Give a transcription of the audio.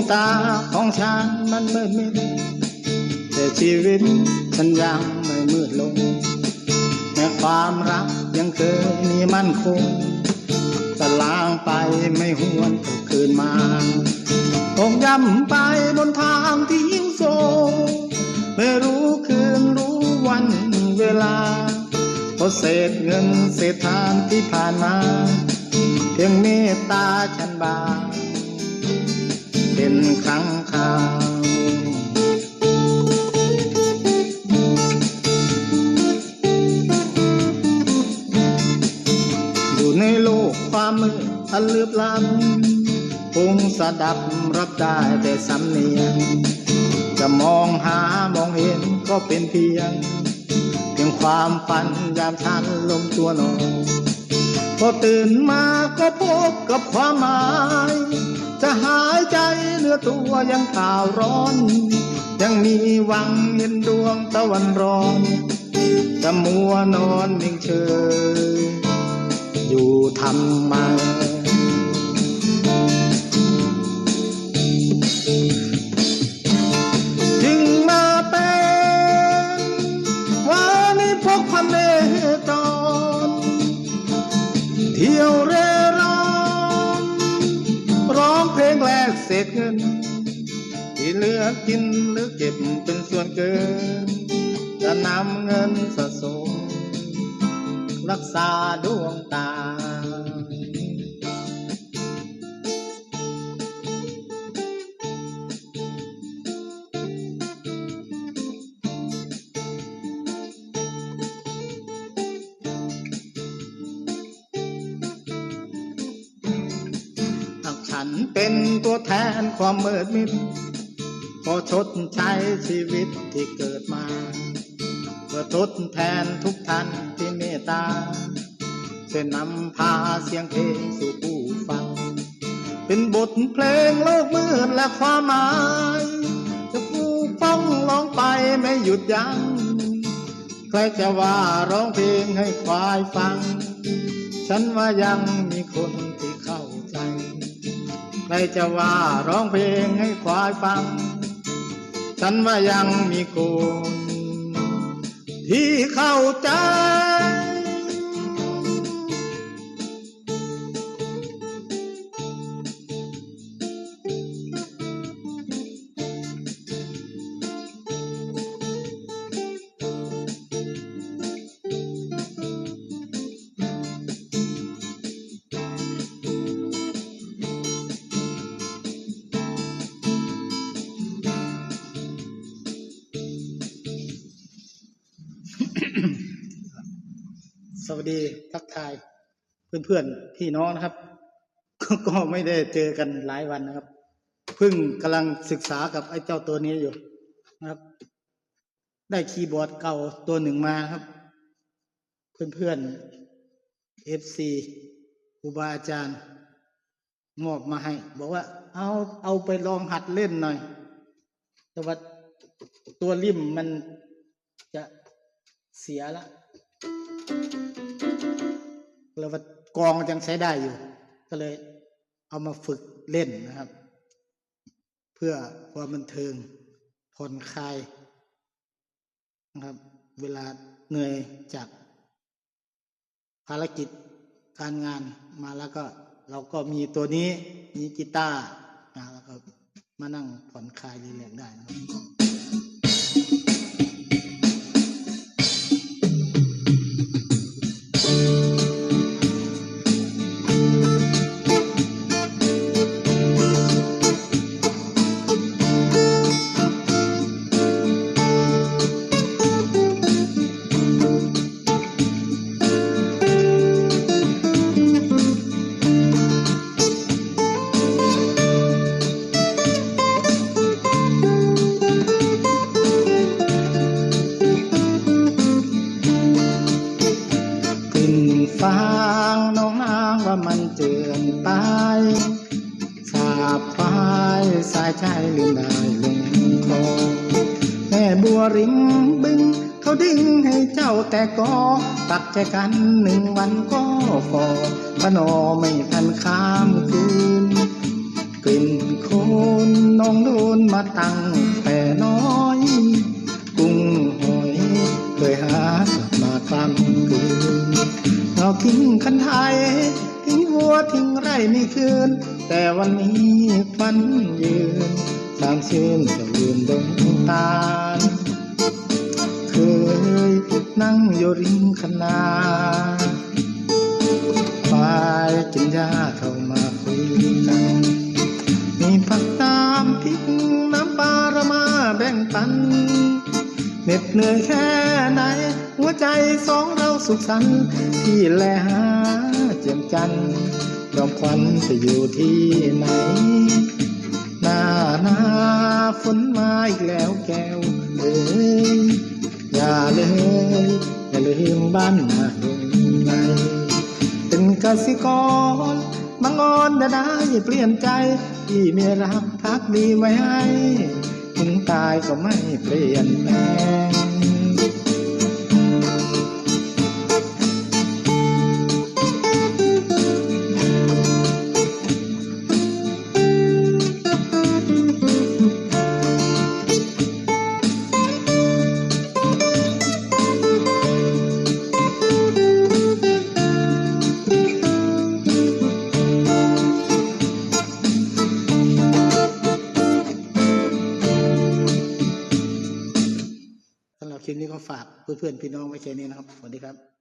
งตาของฉันมันมืดมิดแต่ชีวิตฉันยังไม่มืดลงแม่ความรักยังเคยมีมั่นคงสลางไปไม่หวนกลับคืนมาคงย่ำไปบนทางที่ยิ่งโศไม่รู้คืนรู้วันเวลาเพราะเศษเงินเศษทานที่ผ่านมาเพียงเมตตาฉันบาง เป็นครั้งคราวอยู่ในโลกความมืดอันลึกล้ำคงสะดับรับได้แต่สำเนียง จะมองหามองเห็นก็เป็นเพียง เพียงความฝันยามฉันลมตัวนอนพอตื่นมาก็พบกับความหมาย จะหายใจเหลือตัวยังข่าวร้อน ยังมีหวังเห็นดวงตะวันร้อนจะมัวนอนนิ่งเฉยอยู่ทำไมจึงมาเป็นว่านิพกพันเน ลือกินหรือเก็บเป็นส่วนเกิน จะนำเงินสะสม รักษาดวงตา หากฉันเป็นตัวแทนความมืดมิด ขอชดใช้ชีวิตที่เกิดมา เพื่อทดแทนทุกท่านที่เมตตาช่วยนำพาเสียงเพลงสู่ผู้ฟัง เป็นบทเพลงโลกมืดและความหมาย จะผู้ฟังร้องไปไม่หยุดยัง้งใครจะว่าร้องเพลงให้ควายฟัง ฉันว่ายังมีคนที่เข้าใจ ใครจะว่าร้องเพลงให้ควายฟัง ฉันว่ายังมีคนที่เข้าใจ วัสดีทักทายเพื่อนๆพี่น้องนะครับ ก็ไม่ได้เจอกันหลายวันนะครับเพิ่งกำลังศึกษากับไอ้เจ้าตัวนี้อยู่นะครับ ได้คีย์บอร์ดเก่าตัวหนึ่งมาครับ เพื่อนๆเอฟซีครูบาอาจารย์ มอบมาให้ บอกว่า เอาเอาไปลองหัดเล่นหน่อย แต่ว่าตัวริมมันจะเสียละ แล้วว่ากองยังใช้ได้อยู่ ก็เลยเอามาฝึกเล่นนะครับ เพื่อความบันเทิงผ่อนคลายนะครับ เวลาเหนื่อยจากภารกิจการงานมาแล้วก็เราก็มีตัวนี้มีกีตาร์นะแล้วก็มานั่งผ่อนคลายรีแลกได้นะครับายชายลืมได้ลงคอแม่บัวริมบึง เขาดิ้งให้เจ้าแต่ก็ตักใจกันหนึ่งวันก็ฟอพนอไม่ทันข้ามคืนกลิ่นโคนน้องโดนมาตั้งแต่น้อย กุ้งหอยเคยหากลับมาคลำคืนเราทิ้งคันไทย วัวทิ้งไร่ไม่คืน แต่วันนี้ฝันยืนสามชื่นจะยืนดงตาลเคยนั่งอยู่ริมคณาฝ่ายกินยาเข้ามาคุยกันมีผักตามพริกน้ำปลาระมาแบ่งปันเหน็ดเหนื่อยแค่ไหน หัวใจสองเราสุขสันต์ที่แลหา เจียมจันทร์ยอมควันจะอยู่ที่ไหน หน้าหน้าฝนมาอีกแล้วแก้วเอ้ยอย่าเลยอย่าลืมบ้านนาเฮงในเป็นกสิกรบางอ่อนได้ได้เปลี่ยนใจที่มีรักพักดีไว้ให้ถึงตายก็ไม่เปลี่ยนแปลง ฝากเพื่อนๆพี่น้องไว้แค่นี้นะครับ สวัสดีครับ